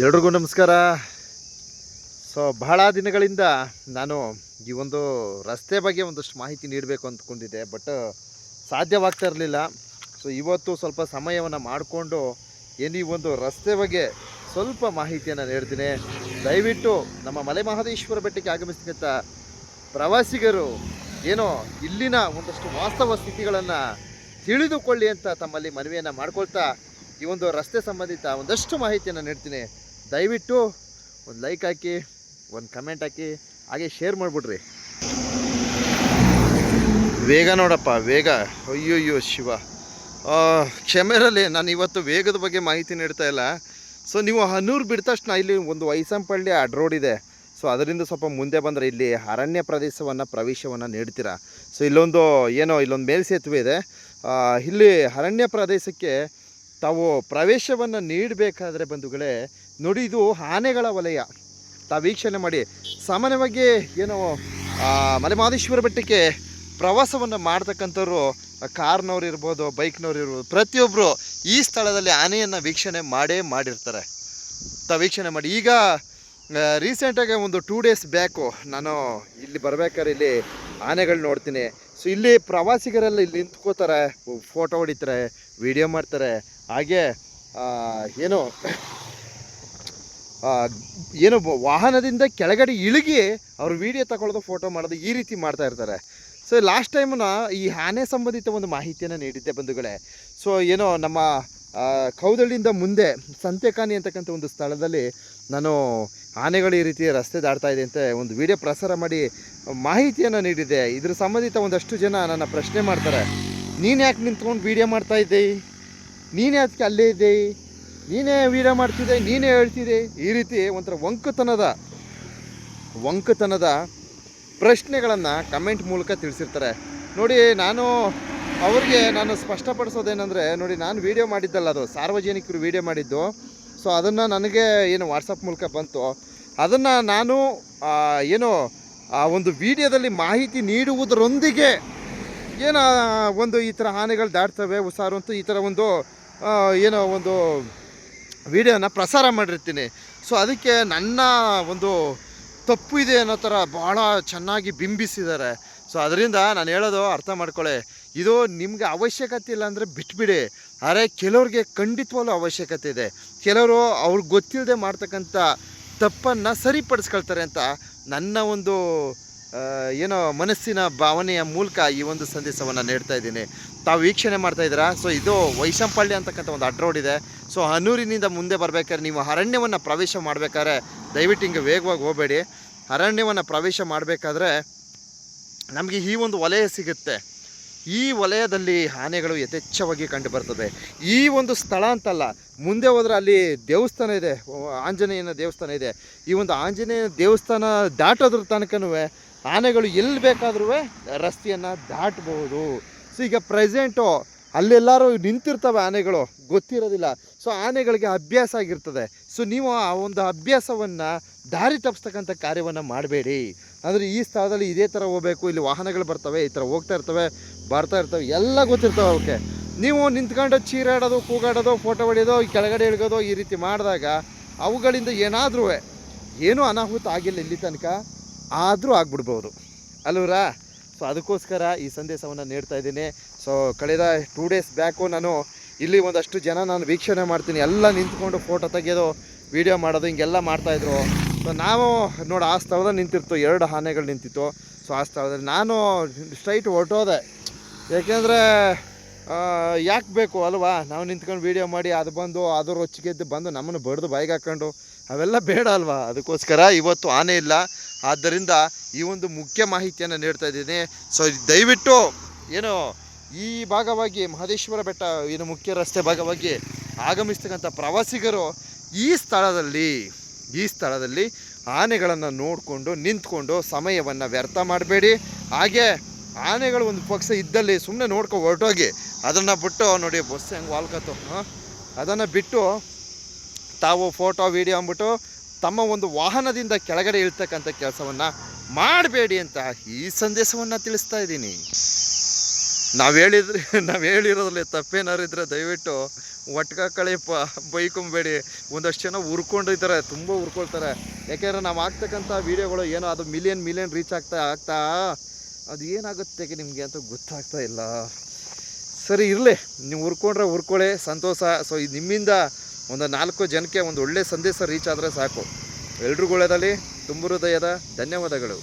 ಎಲ್ರಿಗೂ ನಮಸ್ಕಾರ. ಸೊ ಬಹಳ ದಿನಗಳಿಂದ ನಾನು ಈ ಒಂದು ರಸ್ತೆ ಬಗ್ಗೆ ಒಂದಷ್ಟು ಮಾಹಿತಿ ನೀಡಬೇಕು ಅಂದ್ಕೊಂಡಿದ್ದೆ ಬಟ್ ಸಾಧ್ಯವಾಗ್ತಾ ಇರಲಿಲ್ಲ. ಸೊ ಇವತ್ತು ಸ್ವಲ್ಪ ಸಮಯವನ್ನು ಮಾಡಿಕೊಂಡು ಏನು ಈ ಒಂದು ರಸ್ತೆ ಬಗ್ಗೆ ಸ್ವಲ್ಪ ಮಾಹಿತಿಯನ್ನು ನೀಡ್ತೀನಿ. ದಯವಿಟ್ಟು ನಮ್ಮ ಮಲೆ ಮಹದೇಶ್ವರ ಬೆಟ್ಟಕ್ಕೆ ಆಗಮಿಸ್ತಕ್ಕಂಥ ಪ್ರವಾಸಿಗರು, ಏನೋ ಇಲ್ಲಿನ ಒಂದಷ್ಟು ವಾಸ್ತವ ಸ್ಥಿತಿಗಳನ್ನು ತಿಳಿದುಕೊಳ್ಳಿ ಅಂತ ತಮ್ಮಲ್ಲಿ ಮನವಿಯನ್ನು ಮಾಡ್ಕೊಳ್ತಾ ಈ ಒಂದು ರಸ್ತೆ ಸಂಬಂಧಿತ ಒಂದಷ್ಟು ಮಾಹಿತಿಯನ್ನು ನೀಡ್ತೀನಿ. ದಯವಿಟ್ಟು ಒಂದು ಲೈಕ್ ಹಾಕಿ, ಒಂದು ಕಮೆಂಟ್ ಹಾಕಿ, ಹಾಗೆ ಶೇರ್ ಮಾಡಿಬಿಡ್ರಿ. ವೇಗ ನೋಡಪ್ಪ, ವೇಗ. ಅಯ್ಯೋಯ್ಯೋ ಶಿವ. ಕ್ಷಮೆರಲ್ಲಿ ನಾನು ಇವತ್ತು ವೇಗದ ಬಗ್ಗೆ ಮಾಹಿತಿ ನೀಡ್ತಾ ಇಲ್ಲ. ಸೊ ನೀವು ಹನೂರು ಬಿಟ್ಟ ತಕ್ಷಣ ಇಲ್ಲಿ ಒಂದು ವೈಸಂಪಳ್ಳಿ ಅಡ್ ರೋಡ್ ಇದೆ. ಸೊ ಅದರಿಂದ ಸ್ವಲ್ಪ ಮುಂದೆ ಬಂದರೆ ಇಲ್ಲಿ ಅರಣ್ಯ ಪ್ರದೇಶವನ್ನು, ಪ್ರವೇಶವನ್ನು ನೀಡ್ತೀರಾ? ಸೊ ಇಲ್ಲೊಂದು ಏನೋ, ಇಲ್ಲೊಂದು ಮೇಲ್ಸೇತುವೆ ಇದೆ. ಇಲ್ಲಿ ಅರಣ್ಯ ಪ್ರದೇಶಕ್ಕೆ ತಾವು ಪ್ರವೇಶವನ್ನು ನೀಡಬೇಕಾದ್ರೆ ಬಂಧುಗಳೇ ನೋಡಿ ಇದು ಆನೆಗಳ ವಲಯ. ತಾವು ವೀಕ್ಷಣೆ ಮಾಡಿ, ಸಾಮಾನ್ಯವಾಗಿ ಏನು ಮಲೆಮಾದೇಶ್ವರ ಬೆಟ್ಟಕ್ಕೆ ಪ್ರವಾಸವನ್ನು ಮಾಡ್ತಕ್ಕಂಥವ್ರು, ಕಾರ್ನವ್ರು ಇರ್ಬೋದು, ಬೈಕ್ನವ್ರು ಇರ್ಬೋದು ಪ್ರತಿಯೊಬ್ಬರು ಈ ಸ್ಥಳದಲ್ಲಿ ಆನೆಯನ್ನು ವೀಕ್ಷಣೆ ಮಾಡೇ ಮಾಡಿರ್ತಾರೆ. ತಾವು ವೀಕ್ಷಣೆ ಮಾಡಿ, ಈಗ ರೀಸೆಂಟಾಗಿ ಒಂದು ಟೂ ಡೇಸ್ ಬ್ಯಾಕು ನಾನು ಇಲ್ಲಿ ಬರಬೇಕಾದ್ರೆ ಇಲ್ಲಿ ಆನೆಗಳು ನೋಡ್ತೀನಿ. ಸೊ ಇಲ್ಲಿ ಪ್ರವಾಸಿಗರೆಲ್ಲ ಇಲ್ಲಿ ನಿಂತ್ಕೋತಾರೆ, ಫೋಟೋ ಹೊಡಿತಾರೆ ವಿಡಿಯೋ ಮಾಡ್ತಾರೆ. ಹಾಗೆ ಏನು ಏನು ವಾಹನದಿಂದ ಕೆಳಗಡೆ ಇಳಿಗಿ ಅವರು ವಿಡಿಯೋ ತಗೊಳ್ಳೋದು ಫೋಟೋ ಮಾಡೋದು ಈ ರೀತಿ ಮಾಡ್ತಾ ಇರ್ತಾರೆ. ಸೊ ಲಾಸ್ಟ್ ಟೈಮ್ನ ಈ ಆನೆ ಸಂಬಂಧಿತ ಒಂದು ಮಾಹಿತಿಯನ್ನು ನೀಡಿದ್ದೆ ಬಂಧುಗಳೇ. ಸೊ ಏನೋ ನಮ್ಮ ಕೌದಳ್ಳಿಯಿಂದ ಮುಂದೆ ಸಂತೆಕಾನಿ ಅಂತಕ್ಕಂಥ ಒಂದು ಸ್ಥಳದಲ್ಲಿ ನಾನು ಆನೆಗಳು ಈ ರೀತಿ ರಸ್ತೆ ದಾಡ್ತಾ ಇದೆ ಅಂತ ಒಂದು ವಿಡಿಯೋ ಪ್ರಸಾರ ಮಾಡಿ ಮಾಹಿತಿಯನ್ನು ನೀಡಿದೆ ಇದ್ರ ಸಂಬಂಧಿತ ಒಂದಷ್ಟು ಜನ ನನ್ನ ಪ್ರಶ್ನೆ ಮಾಡ್ತಾರೆ. ನೀನು ಯಾಕೆ ನಿಂತ್ಕೊಂಡು ವಿಡಿಯೋ ಮಾಡ್ತಾ ಇದ್ದೆ? ನೀನು ಅದಕ್ಕೆ ಅಲ್ಲೇ ಇದ್ದೆ. ನೀನೇ ವೀರ ಮಾಡ್ತಿದ್ದೆ, ನೀನೇ ಹೇಳ್ತಿದ್ದೆ. ಈ ರೀತಿ ಒಂಥರ ವಂಕತನದ ವಂಕತನದ ಪ್ರಶ್ನೆಗಳನ್ನು ಕಮೆಂಟ್ ಮೂಲಕ ತಿಳಿಸಿರ್ತಾರೆ. ನೋಡಿ, ನಾನು ಅವ್ರಿಗೆ ನಾನು ಸ್ಪಷ್ಟಪಡಿಸೋದೇನೆಂದರೆ, ನೋಡಿ, ನಾನು ವೀಡಿಯೋ ಮಾಡಿದ್ದಲ್ಲ ಅದು, ಸಾರ್ವಜನಿಕರು ವೀಡಿಯೋ ಮಾಡಿದ್ದು. ಸೊ, ಅದನ್ನು ನನಗೆ ಏನು ವಾಟ್ಸಪ್ ಮೂಲಕ ಬಂತು. ಅದನ್ನು ನಾನು ಏನು, ಆ, ಒಂದು ವಿಡಿಯೋದಲ್ಲಿ ಮಾಹಿತಿ ನೀಡುವುದರೊಂದಿಗೆ, ಏನು, ಒಂದು ಈ ಥರ ಆನೆಗಳು ದಾಟ್ತವೆ ಹುಸಾರು ಅಂತೂ ಈ ಥರ ಒಂದು ಏನೋ ಒಂದು ವಿಡಿಯೋನ ಪ್ರಸಾರ ಮಾಡಿರ್ತೀನಿ. ಸೊ ಅದಕ್ಕೆ ನನ್ನ ಒಂದು ತಪ್ಪು ಇದೆ ಅನ್ನೋ ಥರ ಭಾಳ ಚೆನ್ನಾಗಿ ಬಿಂಬಿಸಿದ್ದಾರೆ. ಸೊ ಅದರಿಂದ ನಾನು ಹೇಳೋದು ಅರ್ಥ ಮಾಡ್ಕೊಳ್ಳಿ. ಇದು ನಿಮಗೆ ಅವಶ್ಯಕತೆ ಇಲ್ಲ ಅಂದರೆ ಬಿಟ್ಬಿಡಿ. ಆದರೆ ಕೆಲವ್ರಿಗೆ ಖಂಡಿತವಾಗ್ಲೂ ಅವಶ್ಯಕತೆ ಇದೆ. ಕೆಲವರು ಅವ್ರಿಗೆ ಗೊತ್ತಿಲ್ಲದೆ ಮಾಡ್ತಕ್ಕಂಥ ತಪ್ಪನ್ನು ಸರಿಪಡಿಸ್ಕೊಳ್ತಾರೆ ಅಂತ ನನ್ನ ಒಂದು ಏನೋ ಮನಸ್ಸಿನ ಭಾವನೆಯ ಮೂಲಕ ಈ ಒಂದು ಸಂದೇಶವನ್ನು ನೀಡ್ತಾ ಇದ್ದೀನಿ. ತಾವು ವೀಕ್ಷಣೆ ಮಾಡ್ತಾ ಇದ್ದೀರಾ? ಸೊ ಇದು ವೈಶಂಪಳ್ಳಿ ಅಂತಕ್ಕಂಥ ಒಂದು ಅಡ್ ರೋಡ್ ಇದೆ. ಸೊ ಹನೂರಿನಿಂದ ಮುಂದೆ ಬರಬೇಕಾದ್ರೆ ನೀವು ಅರಣ್ಯವನ್ನು ಪ್ರವೇಶ ಮಾಡಬೇಕಾದ್ರೆ ದಯವಿಟ್ಟು ಹಿಂಗೆ ವೇಗವಾಗಿ ಹೋಗಬೇಡಿ. ಅರಣ್ಯವನ್ನು ಪ್ರವೇಶ ಮಾಡಬೇಕಾದ್ರೆ ನಮಗೆ ಈ ಒಂದು ವಲಯ ಸಿಗುತ್ತೆ. ಈ ವಲಯದಲ್ಲಿ ಆನೆಗಳು ಯಥೇಚ್ಛವಾಗಿ ಕಂಡು ಬರ್ತದೆ ಈ ಒಂದು ಸ್ಥಳ ಅಂತಲ್ಲ, ಮುಂದೆ ಹೋದ್ರೆ ಅಲ್ಲಿ ದೇವಸ್ಥಾನ ಇದೆ, ಆಂಜನೇಯನ ದೇವಸ್ಥಾನ ಇದೆ. ಈ ಒಂದು ಆಂಜನೇಯ ದೇವಸ್ಥಾನ ದಾಟೋದ್ರ ತನಕನೂ ಆನೆಗಳು ಎಲ್ಲಿ ಬೇಕಾದ್ರೂ ರಸ್ತೆಯನ್ನು ದಾಟಬಹುದು. ಸೊ ಈಗ ಪ್ರೆಸೆಂಟು ಅಲ್ಲೆಲ್ಲರೂ ನಿಂತಿರ್ತವೆ ಆನೆಗಳು, ಗೊತ್ತಿರೋದಿಲ್ಲ. ಸೊ ಆನೆಗಳಿಗೆ ಅಭ್ಯಾಸ ಆಗಿರ್ತದೆ. ಸೊ ನೀವು ಆ ಒಂದು ಅಭ್ಯಾಸವನ್ನು ದಾರಿ ತಪ್ಪಿಸ್ತಕ್ಕಂಥ ಕಾರ್ಯವನ್ನು ಮಾಡಬೇಡಿ. ಅಂದರೆ ಈ ಸ್ಥಳದಲ್ಲಿ ಇದೇ ಥರ ಹೋಗಬೇಕು, ಇಲ್ಲಿ ವಾಹನಗಳು ಬರ್ತವೆ, ಈ ಥರ ಹೋಗ್ತಾ ಇರ್ತವೆ. ಬರ್ತಾ ಇರ್ತವೆ, ಎಲ್ಲ ಗೊತ್ತಿರ್ತವೆ ಅವಕ್ಕೆ ನೀವು ನಿಂತ್ಕೊಂಡು ಚೀರಾಡೋದು ಕೂಗಾಡೋದು ಫೋಟೋ ಹೊಡೆಯೋದು ಕೆಳಗಡೆ ಇಳ್ಗೋದು, ಈ ರೀತಿ ಮಾಡಿದಾಗ ಅವುಗಳಿಂದ ಏನಾದರೂ ಏನೂ ಅನಾಹುತ ಆಗಿಲ್ಲ ಇಲ್ಲಿ ತನಕ, ಆದರೂ ಆಗ್ಬಿಡ್ಬೋದು. ಅಲ್ವರಾ ಸೊ ಅದಕ್ಕೋಸ್ಕರ ಈ ಸಂದೇಶವನ್ನು ನೀಡ್ತಾ ಇದ್ದೀನಿ. ಸೊ ಕಳೆದ ಟೂ ಡೇಸ್ ಬ್ಯಾಕು ನಾನು ಇಲ್ಲಿ ಒಂದಷ್ಟು ಜನ ನಾನು ವೀಕ್ಷಣೆ ಮಾಡ್ತೀನಿ. ಎಲ್ಲ ನಿಂತ್ಕೊಂಡು ಫೋಟೋ ತೆಗೆಯೋದು ವೀಡಿಯೋ ಮಾಡೋದು, ಹಿಂಗೆಲ್ಲ ಮಾಡ್ತಾಯಿದ್ರು ಸೊ ನಾವು ನೋಡಿ, ಆ ಸ್ಥಳದಲ್ಲಿ ನಿಂತಿರ್ತು, ಎರಡು ಆನೆಗಳು ನಿಂತಿತ್ತು. ಸೊ ಆ ಸ್ಥಳದಲ್ಲಿ ನಾನು ಸ್ಟ್ರೈಟ್ ಹೊರಟೋದೆ. ಯಾಕೆಂದರೆ ಯಾಕೆ ಬೇಕು ಅಲ್ವಾ? ನಾವು ನಿಂತ್ಕೊಂಡು ವೀಡಿಯೋ ಮಾಡಿ, ಅದು ಬಂದು ಅದ್ರ ಹೊಚ್ಚಿಗೆದ್ದು ಬಂದು ನಮ್ಮನ್ನು ಬಡ್ದು ಬಾಯಿಗೆ ಹಾಕ್ಕೊಂಡು ಅವೆಲ್ಲ ಬೇಡ ಅಲ್ವಾ? ಅದಕ್ಕೋಸ್ಕರ ಇವತ್ತು ಆನೆ ಇಲ್ಲ. ಆದ್ದರಿಂದ ಈ ಒಂದು ಮುಖ್ಯ ಮಾಹಿತಿಯನ್ನು ನೀಡ್ತಾ ಇದ್ದೀನಿ. ಸೊ ದಯವಿಟ್ಟು, ಏನು, ಈ ಭಾಗವಾಗಿ, ಮಹದೇಶ್ವರ ಬೆಟ್ಟ, ಏನು ಮುಖ್ಯ ರಸ್ತೆ ಭಾಗವಾಗಿ ಆಗಮಿಸ್ತಕ್ಕಂಥ ಪ್ರವಾಸಿಗರು ಈ ಸ್ಥಳದಲ್ಲಿ ಈ ಸ್ಥಳದಲ್ಲಿ ಆನೆಗಳನ್ನು ನೋಡಿಕೊಂಡು, ನಿಂತ್ಕೊಂಡು ಸಮಯವನ್ನು ವ್ಯರ್ಥ ಮಾಡಬೇಡಿ. ಹಾಗೆ ಆನೆಗಳು ಒಂದು ಪಕ್ಷ ಇದ್ದಲ್ಲಿ ಸುಮ್ಮನೆ ನೋಡ್ಕೊ ಹೊರಟೋಗಿ, ಅದನ್ನು ಬಿಟ್ಟು ನೋಡಿ ಬಸ್ ಹೆಂಗೆ ವಾಲ್ಕತ್ತು ಅದನ್ನು ಬಿಟ್ಟು ತಾವು ಫೋಟೋ, ವಿಡಿಯೋ ಅಂದ್ಬಿಟ್ಟು ತಮ್ಮ ಒಂದು ವಾಹನದಿಂದ ಕೆಳಗಡೆ ಇಳ್ತಕ್ಕಂಥ ಕೆಲಸವನ್ನು ಮಾಡಬೇಡಿ ಅಂತ ಈ ಸಂದೇಶವನ್ನು ತಿಳಿಸ್ತಾ ಇದ್ದೀನಿ. ನಾವು ಹೇಳಿದ್ರೆ, ನಾವು ಹೇಳಿರೋದ್ರಲ್ಲಿ ತಪ್ಪೇನಾರು ಇದ್ದರೆ ದಯವಿಟ್ಟು ಒಟ್ಕಾಕಳಿಪ್ಪ ಬೈಕೊಂಬೇಡಿ. ಒಂದಷ್ಟು ಜನ ಹುರ್ಕೊಂಡಿದ್ದಾರೆ ತುಂಬ ಉರ್ಕೊಳ್ತಾರೆ. ಯಾಕೆಂದರೆ ನಾವು ಆಗ್ತಕ್ಕಂಥ ವೀಡಿಯೋಗಳು ಏನೋ ಅದು ಮಿಲಿಯನ್ ಮಿಲಿಯನ್ ರೀಚ್ ಆಗ್ತಾ ಆಗ್ತಾ ಅದು ಏನಾಗುತ್ತೆ ನಿಮಗೆ ಅಂತ ಗೊತ್ತಾಗ್ತಾ ಇಲ್ಲ. ಸರಿ, ಇರಲಿ. ನೀವು ಹುರ್ಕೊಂಡ್ರೆ ಹುರ್ಕೊಳ್ಳಿ, ಸಂತೋಷ. ಸೊ ಇದು ನಿಮ್ಮಿಂದ ಒಂದು ನಾಲ್ಕು ಜನಕ್ಕೆ ಒಂದು ಒಳ್ಳೆಯ ಸಂದೇಶ ರೀಚ್ ಆದರೆ ಸಾಕು. ಎಲ್ರಿಗೂ ಒಳ್ಳೆಯದಲ್ಲಿ ತುಂಬ ಹೃದಯದ ಧನ್ಯವಾದಗಳು.